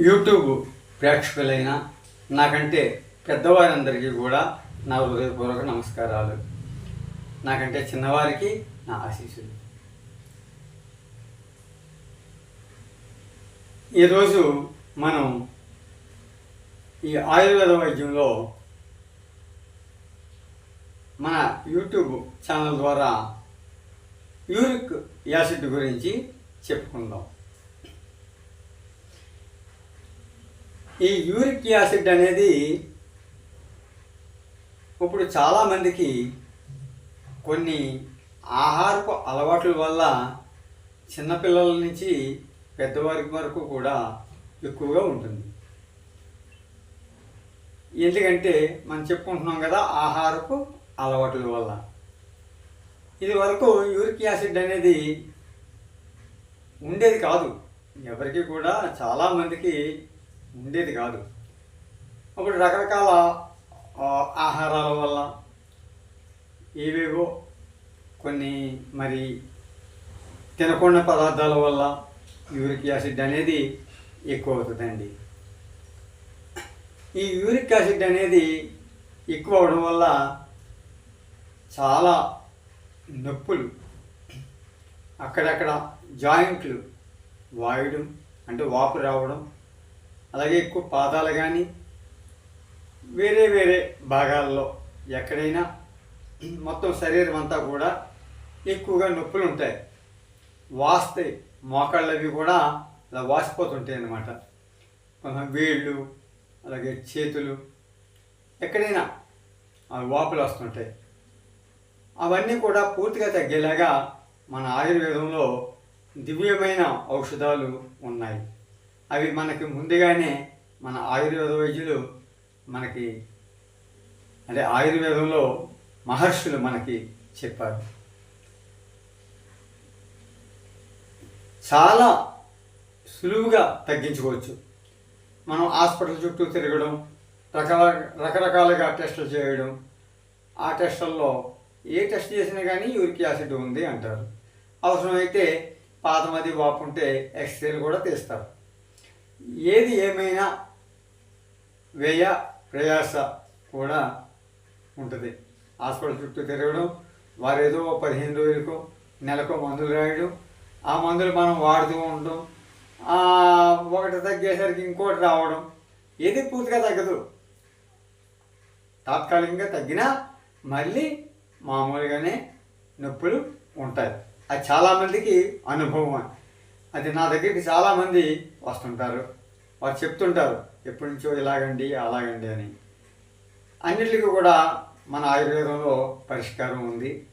YouTube ప్రేక్షకులైన నాకంటే పెద్దవారందరికీ కూడా నా హృదయపూర్వక నమస్కారాలు. నాకంటే చిన్నవారికి నా ఆశీస్సులు. ఈరోజు మనం ఈ ఆయుర్వేద వైద్యంలో మన యూట్యూబ్ ఛానల్ ద్వారా యూరిక్ యాసిడ్ గురించి చెప్పుకుందాం. ఈ యూరిక్ యాసిడ్ అనేది ఇప్పుడు చాలామందికి కొన్ని ఆహారపు అలవాట్ల వల్ల చిన్నపిల్లల నుంచి పెద్దవారి వరకు కూడా ఎక్కువగా ఉంటుంది. ఎందుకంటే మనం చెప్పుకుంటున్నాం కదా ఆహారపు అలవాట్ల వల్ల. ఇది వరకు యూరిక్ యాసిడ్ అనేది ఉండేది కాదు. ఎవరికి కూడా చాలామందికి ఉండేది కాదు. అప్పుడు రకరకాల ఆహారాల వల్ల ఏవేవో కొన్ని మరి తినకుండా పదార్థాల వల్ల యూరిక్ యాసిడ్ అనేది ఎక్కువ అవుతుందండి ఈ యూరిక్ యాసిడ్ అనేది ఎక్కువ అవడం వల్ల చాలా నొప్పులు అక్కడక్కడ జాయింట్లు వాయడం అంటే వాపు రావడం అలాగే ఎక్కువ పాదాలు కానీ వేరే వేరే భాగాల్లో ఎక్కడైనా మొత్తం శరీరం అంతా కూడా ఎక్కువగా నొప్పులు ఉంటాయి. వాస్తాయి మోకాళ్ళవి కూడా అలా వాసిపోతుంటాయి అన్నమాట. కొంచెం వేళ్ళు అలాగే చేతులు ఎక్కడైనా ఆ వాపులు వస్తుంటాయి. అవన్నీ కూడా పూర్తిగా తగ్గేలాగా మన ఆయుర్వేదంలో దివ్యమైన ఔషధాలు ఉన్నాయి. అవి మనకి ముందుగానే మన ఆయుర్వేద వైద్యులు మనకి అంటే ఆయుర్వేదంలో మహర్షులు మనకి చెప్పారు. చాలా సులువుగా తగ్గించుకోవచ్చు. మనం హాస్పిటల్ చుట్టూ తిరగడం రకాల రకరకాలుగా టెస్టులు చేయడం ఆ టెస్టుల్లో ఏ టెస్ట్ చేసినా కానీ యూరిక్ యాసిడ్ ఉంది అంటారు. అవసరమైతే పాతమది వాపు ఉంటే ఎక్స్రేలు కూడా తీస్తారు. ఏది ఏమైనా వ్యయ ప్రయాస కూడా ఉంటుంది. హాస్పిటల్ చుట్టూ తిరగడం వారు ఏదో పదిహేను రోజులకు నెలకు మందులు రాయడం ఆ మందులు మనం వాడుతూ ఉండడం ఒకటి తగ్గేసరికి ఇంకోటి రావడం ఏది పూర్తిగా తగ్గదు. తాత్కాలికంగా తగ్గినా మళ్ళీ మామూలుగానే నొప్పులు ఉంటాయి. అది చాలామందికి అనుభవం అది నా దగ్గరికి చాలామంది వస్తుంటారు. వారు చెప్తుంటారు ఎప్పటి నుంచో ఇలాగండి అలాగండి అని. అన్నిటికీ కూడా మన ఆయుర్వేదంలో పరిష్కారం ఉంది.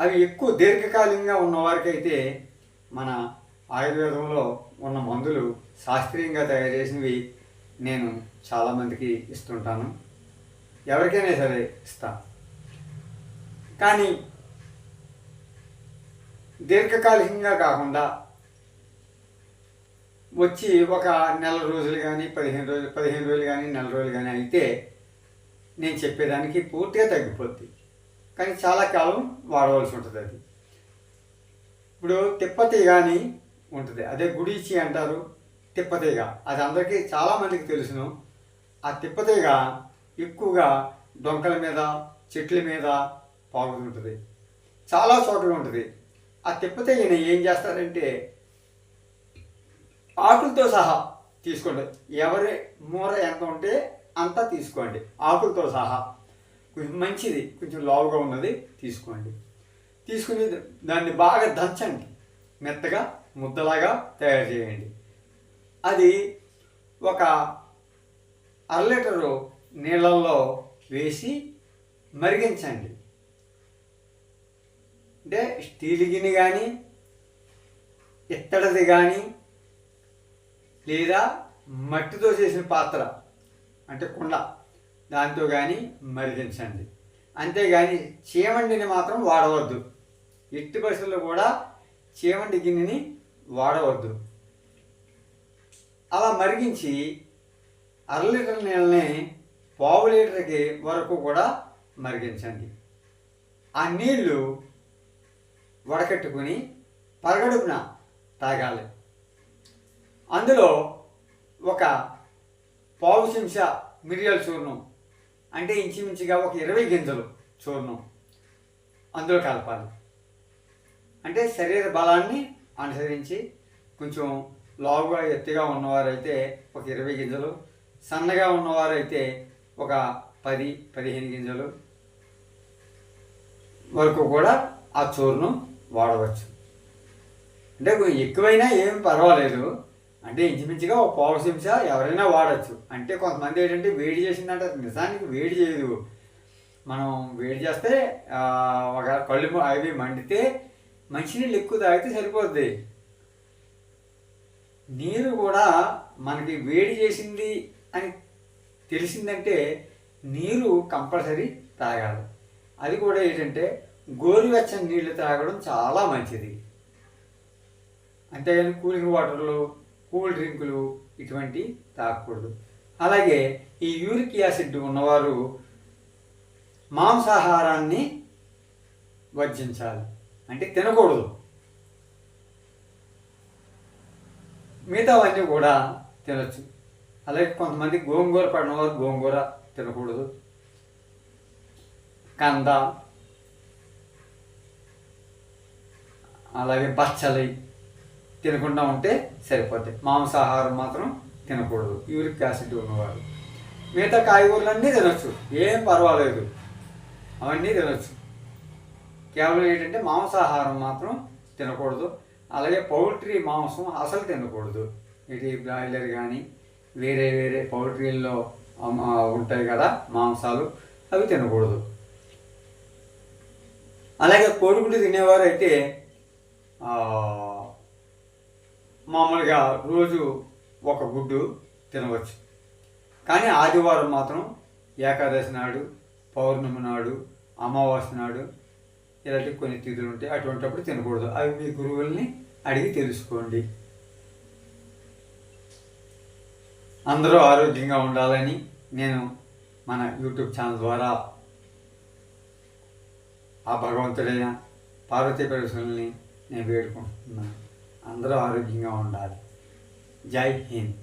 అవి ఎక్కువ దీర్ఘకాలికంగా ఉన్నవారికైతే మన ఆయుర్వేదంలో ఉన్న మందులు శాస్త్రీయంగా తయారు చేసినవి నేను చాలామందికి ఇస్తుంటాను. ఎవరికైనా సరే ఇస్తాను కానీ దీర్ఘకాలికంగా కాకుండా వచ్చి ఒక నెల రోజులు కానీ పదిహేను రోజులు పదిహేను రోజులు కానీ నెల రోజులు కానీ అయితే నేను చెప్పేదానికి పూర్తిగా తగ్గిపోద్ది. కానీ చాలా కాలం వాడవలసి ఉంటుంది అది. ఇప్పుడు తిప్పతి కానీ ఉంటుంది. అదే గుడిచి అంటారు తిప్పతీగ. అది అందరికీ చాలామందికి తెలుసును. ఆ తిప్పతీగ ఎక్కువగా డొంకల మీద చెట్ల మీద పాగుతుంటుంది. చాలా చోట్ల ఉంటుంది. ఆ తిప్పతీగని ఏం చేస్తారంటే ఆకులతో సహా తీసుకోండి. ఎవరి మూర ఎంత ఉంటే అంతా తీసుకోండి. ఆకులతో సహా. కొంచెం మంచిది కొంచెం లావుగా ఉన్నది తీసుకోండి. తీసుకుని దాన్ని బాగా దంచండి. మెత్తగా ముద్దలాగా తయారు చేయండి. అది ఒక అర లీటరు నీళ్ళల్లో వేసి మరిగించండి. అంటే స్టీల్ గిన్నె కానీ ఇత్తడిది కానీ లేదా మట్టితో చేసిన పాత్ర అంటే కుండ దాంతో కానీ మరిగించండి. అంతేగాని చీమండిని మాత్రం వాడవద్దు. ఎట్టి పరిస్థితుల్లో కూడా చీమండి గిన్నెని వాడవద్దు. అలా మరిగించి అర లీటర్ నీళ్ళని పావు లీటర్కి వరకు కూడా మరిగించండి. ఆ నీళ్ళు వడకట్టుకుని పరగడుపున తాగాలి. అందులో ఒక పావు చెంచా మిరియాల చూర్ణం అంటే ఇంచుమించుగా ఒక ఇరవై గింజలు చూర్ణం అందులో కలపాలి. అంటే శరీర బలాన్ని అనుసరించి కొంచెం లావుగా ఎత్తుగా ఉన్నవారైతే ఒక ఇరవై గింజలు సన్నగా ఉన్నవారైతే ఒక పది పదిహేను గింజలు వరకు కూడా ఆ చూర్ణం వాడవచ్చు. అంటే ఎక్కువైనా ఏం పర్వాలేదు. అంటే ఇంచుమించుగా ఒక పావు చెంచా ఎవరైనా వాడచ్చు. అంటే కొంతమంది ఏంటంటే వేడి చేసిందంటే. నిజానికి వేడి చేయదు. మనం వేడి చేస్తే ఒక కళ్ళు అవి మండితే మంచినీళ్ళు ఎక్కువ తాగితే సరిపోద్ది. నీరు కూడా మనకి వేడి చేసింది అని తెలిసిందంటే నీరు కంపల్సరీ తాగాలి. అది కూడా ఏంటంటే గోరువెచ్చని నీళ్ళు తాగడం చాలా మంచిది. అంతేగాని కూలింగ్ వాటర్లు కూల్ డ్రింకులు ఇటువంటి తాగకూడదు. అలాగే ఈ యూరిక్ యాసిడ్ ఉన్నవారు మాంసాహారాన్ని వర్జించాలి. అంటే తినకూడదు. మిగతావన్నీ కూడా తినచ్చు. అలాగే కొంతమంది గోంగూర పడినవారు గోంగూర తినకూడదు. కంద అలాగే పచ్చలి తినకుండా ఉంటే సరిపోతాయి. మాంసాహారం మాత్రం తినకూడదు. యూరిక్ యాసిడ్ ఉన్నవారు మిగతా కాయగూరలన్నీ తినొచ్చు. ఏం పర్వాలేదు. అవన్నీ తినొచ్చు. కేవలం ఏంటంటే మాంసాహారం మాత్రం తినకూడదు. అలాగే పౌల్ట్రీ మాంసం అసలు తినకూడదు. ఇది బ్రాయిలర్ కానీ వేరే వేరే పౌల్ట్రీల్లో ఉంటాయి కదా మాంసాలు అవి తినకూడదు. అలాగే కోడిగుడ్డు తినేవారు అయితే మామూలుగా రోజు ఒక గుడ్డు తినవచ్చు. కానీ ఆదివారం మాత్రం ఏకాదశి నాడు పౌర్ణమి నాడు అమావాస్య నాడు ఇలాంటి కొన్ని తిథులు ఉంటాయి అటువంటిప్పుడు తినకూడదు. అవి మీ గురువుల్ని అడిగి తెలుసుకోండి. అందరూ ఆరోగ్యంగా ఉండాలని నేను మన యూట్యూబ్ ఛానల్ ద్వారా ఆ భగవంతుడైన పార్వతీ పరిశ్రమల్ని నేను వేడుకుంటున్నాను. అందరూ ఆరోగ్యంగా ఉండాలి. జై హింద్.